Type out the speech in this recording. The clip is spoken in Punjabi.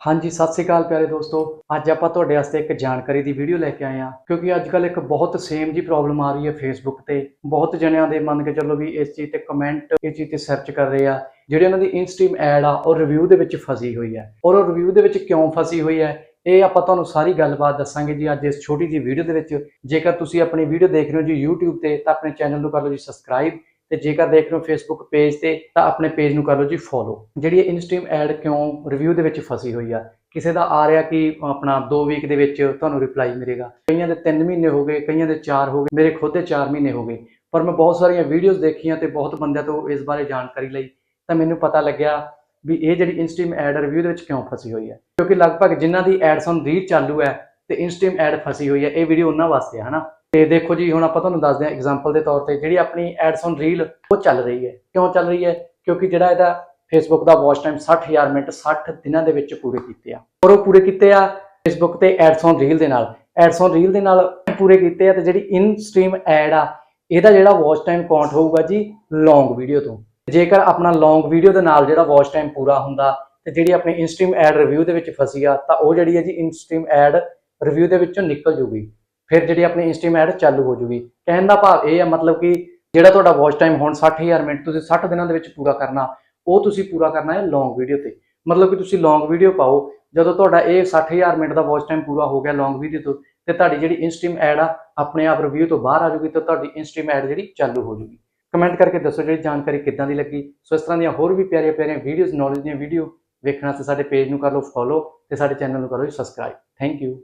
ਹਾਂਜੀ, ਸਤਿ ਸ੍ਰੀ ਅਕਾਲ ਪਿਆਰੇ ਦੋਸਤੋ। ਅੱਜ ਆਪਾਂ ਤੁਹਾਡੇ ਵਾਸਤੇ ਇੱਕ ਜਾਣਕਾਰੀ ਦੀ ਵੀਡੀਓ ਲੈ ਕੇ ਆਏ ਹਾਂ, ਕਿਉਂਕਿ ਅੱਜ ਕੱਲ ਇੱਕ ਬਹੁਤ ਸੇਮ ਜੀ ਪ੍ਰੋਬਲਮ ਆ ਰਹੀ ਹੈ ਫੇਸਬੁੱਕ ਤੇ। ਬਹੁਤ ਜਣਿਆਂ ਦੇ ਮੰਨ ਕੇ ਚੱਲੋ ਵੀ ਇਸ ਚੀਜ਼ ਤੇ ਕਮੈਂਟ ਇਸ ਚੀਜ਼ ਤੇ ਸਰਚ ਕਰ ਰਹੇ ਆ, ਜਿਹੜੇ ਉਹਨਾਂ ਦੀ ਇਨਸਟ੍ਰੀਮ ਐਡ ਆ, ਉਹ ਰਿਵਿਊ ਦੇ ਵਿੱਚ ਫਸੀ ਹੋਈ ਹੈ। ਔਰ ਉਹ ਰਿਵਿਊ ਦੇ ਵਿੱਚ ਕਿਉਂ ਫਸੀ ਹੋਈ ਹੈ, ਇਹ ਆਪਾਂ ਤੁਹਾਨੂੰ ਸਾਰੀ ਗੱਲਬਾਤ ਦੱਸਾਂਗੇ ਜੀ ਅੱਜ ਇਸ ਛੋਟੀ ਜੀ ਵੀਡੀਓ ਦੇ ਵਿੱਚ। ਜੇਕਰ ਤੁਸੀਂ ਆਪਣੀ ਵੀਡੀਓ ਦੇਖ ਰਹੇ ਹੋ ਜੀ YouTube ਤੇ, ਤਾਂ ਆਪਣੇ ਚੈਨਲ ਨੂੰ ਕਰ ਲਓ ਜੀ ਸਬਸਕ੍ਰਾਈਬ ਤੇ ਜੇਕਰ ਦੇਖ ਰਹੇ ਹੋ ਫੇਸਬੁੱਕ ਪੇਜ ਤੇ, ਤਾਂ ਆਪਣੇ ਪੇਜ ਨੂੰ ਕਰ ਲਓ ਜੀ ਫੋਲੋ ਜਿਹੜੀ ਇਹ ਇਨਸਟ੍ਰੀਮ ਐਡ ਕਿਉਂ ਰਿਵਿਊ ਦੇ ਵਿੱਚ ਫਸੀ ਹੋਈ ਆ, ਕਿਸੇ ਦਾ ਆ ਰਿਹਾ ਕਿ ਆਪਣਾ 2 ਵੀਕ ਦੇ ਵਿੱਚ ਤੁਹਾਨੂੰ ਰਿਪਲਾਈ ਮਿਲੇਗਾ। ਕਈਆਂ ਦੇ 3 ਮਹੀਨੇ ਹੋ ਗਏ, ਕਈਆਂ ਦੇ 4 ਹੋ ਗਏ, ਮੇਰੇ ਖੁਦ ਦੇ 4 ਮਹੀਨੇ ਹੋ ਗਏ। ਪਰ ਮੈਂ ਬਹੁਤ ਸਾਰੀਆਂ ਵੀਡੀਓਜ਼ ਦੇਖੀਆਂ ਤੇ ਬਹੁਤ ਬੰਦਿਆਂ ਤੋਂ ਇਸ ਬਾਰੇ ਜਾਣਕਾਰੀ ਲਈ, ਤਾਂ ਮੈਨੂੰ ਪਤਾ ਲੱਗਿਆ ਵੀ ਇਹ ਜਿਹੜੀ ਇਨਸਟ੍ਰੀਮ ਐਡ ਰਿਵਿਊ ਦੇ ਵਿੱਚ ਕਿਉਂ ਫਸੀ ਹੋਈ ਹੈ ਕਿਉਂਕਿ ਲਗਭਗ ਜਿਨ੍ਹਾਂ ਦੀ ਐਡਸ ਔਨ ਰੀਚ ਚਾਲੂ ਹੈ ਤੇ ਇਨਸਟ੍ਰੀਮ ਐਡ ਫਸੀ ਹੋਈ ਹੈ ਇਹ ਵੀਡੀਓ ਉਹਨਾਂ ਵਾਸਤੇ ਹੈ ਹਨਾ? ਤੇ ਦੇਖੋ ਜੀ, ਹੁਣ ਆਪਾਂ ਤੁਹਾਨੂੰ ਦੱਸਦੇ ਹਾਂ ਐਗਜ਼ਾਮਪਲ ਦੇ ਤੌਰ ਤੇ ਜਿਹੜੀ ਆਪਣੀ ਐਡਸ ਔਨ ਰੀਲ ਉਹ ਚੱਲ ਰਹੀ ਹੈ। ਕਿਉਂ ਚੱਲ ਰਹੀ ਹੈ? ਕਿਉਂਕਿ ਜਿਹੜਾ ਇਹਦਾ ਫੇਸਬੁੱਕ ਦਾ ਵਾਚ ਟਾਈਮ 60000 ਮਿੰਟ 60 ਦਿਨਾਂ ਦੇ ਵਿੱਚ ਪੂਰੇ ਕੀਤੇ ਆ। ਔਰ ਉਹ ਪੂਰੇ ਕੀਤੇ ਆ ਫੇਸਬੁੱਕ ਤੇ ਐਡਸ ਔਨ ਰੀਲ ਦੇ ਨਾਲ। ਐਡਸ ਔਨ ਰੀਲ ਦੇ ਨਾਲ ਪੂਰੇ ਕੀਤੇ ਆ ਤੇ ਜਿਹੜੀ ਇਨ ਸਟ੍ਰੀਮ ਐਡ ਆ, ਇਹਦਾ ਜਿਹੜਾ ਵਾਚ ਟਾਈਮ ਕਾਊਂਟ ਹੋਊਗਾ ਜੀ ਲੌਂਗ ਵੀਡੀਓ ਤੋਂ। ਜੇਕਰ ਆਪਣਾ ਲੌਂਗ ਵੀਡੀਓ ਦੇ ਨਾਲ ਜਿਹੜਾ ਵਾਚ ਟਾਈਮ ਪੂਰਾ ਹੁੰਦਾ ਤੇ ਜਿਹੜੀ ਆਪਣੀ ਇਨਸਟ੍ਰੀਮ ਐਡ ਰਿਵਿਊ ਦੇ ਵਿੱਚ ਫਸੀ ਆ, ਤਾਂ ਉਹ ਜਿਹੜੀ ਹੈ ਜੀ ਇਨਸਟ੍ਰੀਮ ਐਡ ਰਿਵਿਊ ਦੇ ਵਿੱਚੋਂ ਨਿਕਲ ਜੂਗੀ। ਫਿਰ ਜਿਹੜੀ ਆਪਣੀ ਇੰਸਟੀਮ ਐਡ ਚਾਲੂ ਹੋ ਜੂਗੀ। ਕਹਿਣ ਦਾ ਭਾਵ ਇਹ ਹੈ ਮਤਲਬ ਕਿ ਜਿਹੜਾ ਤੁਹਾਡਾ ਵਾਚ ਟਾਈਮ ਹੁਣ 60000 ਮਿੰਟ ਤੁਸੀਂ 60 ਦਿਨਾਂ ਦੇ ਵਿੱਚ ਪੂਰਾ ਕਰਨਾ, ਉਹ ਤੁਸੀਂ ਪੂਰਾ ਕਰਨਾ ਹੈ ਲੌਂਗ ਵੀਡੀਓ ਤੇ। ਮਤਲਬ ਕਿ ਤੁਸੀਂ ਲੌਂਗ ਵੀਡੀਓ ਪਾਓ। ਜਦੋਂ ਤੁਹਾਡਾ ਇਹ 60000 ਮਿੰਟ ਦਾ ਵਾਚ ਟਾਈਮ ਪੂਰਾ ਹੋ ਗਿਆ ਲੌਂਗ ਵੀਡੀਓ ਤੋਂ, ਤੇ ਤੁਹਾਡੀ ਜਿਹੜੀ ਇਨਸਟ੍ਰੀਮ ਐਡ ਆ, ਆਪਣੇ ਆਪ ਰਿਵਿਊ ਤੋਂ ਬਾਹਰ ਆ ਜੂਗੀ ਤੇ ਤੁਹਾਡੀ ਇਨਸਟ੍ਰੀਮ ਐਡ ਜਿਹੜੀ ਚਾਲੂ ਹੋ ਜੂਗੀ। ਕਮੈਂਟ ਕਰਕੇ ਦੱਸੋ ਜਿਹੜੀ ਜਾਣਕਾਰੀ ਕਿੱਦਾਂ ਦੀ ਲੱਗੀ। ਸੋ ਇਸ ਤਰ੍ਹਾਂ ਦੀਆਂ ਹੋਰ ਵੀ ਪਿਆਰੀਆਂ ਪਿਆਰੀਆਂ ਵੀਡੀਓਜ਼ ਨੌਲੇਜ ਦੀਆਂ ਵੀਡੀਓ ਵੇਖਣ ਵਾਸਤੇ ਸਾਡੇ ਪੇਜ ਨੂੰ ਕਰ ਲਓ ਫੋਲੋ ਤੇ ਸਾਡੇ ਚੈਨਲ ਨੂੰ ਕਰੋ ਸਬਸਕ੍ਰਾਈਬ ਥੈਂਕ ਯੂ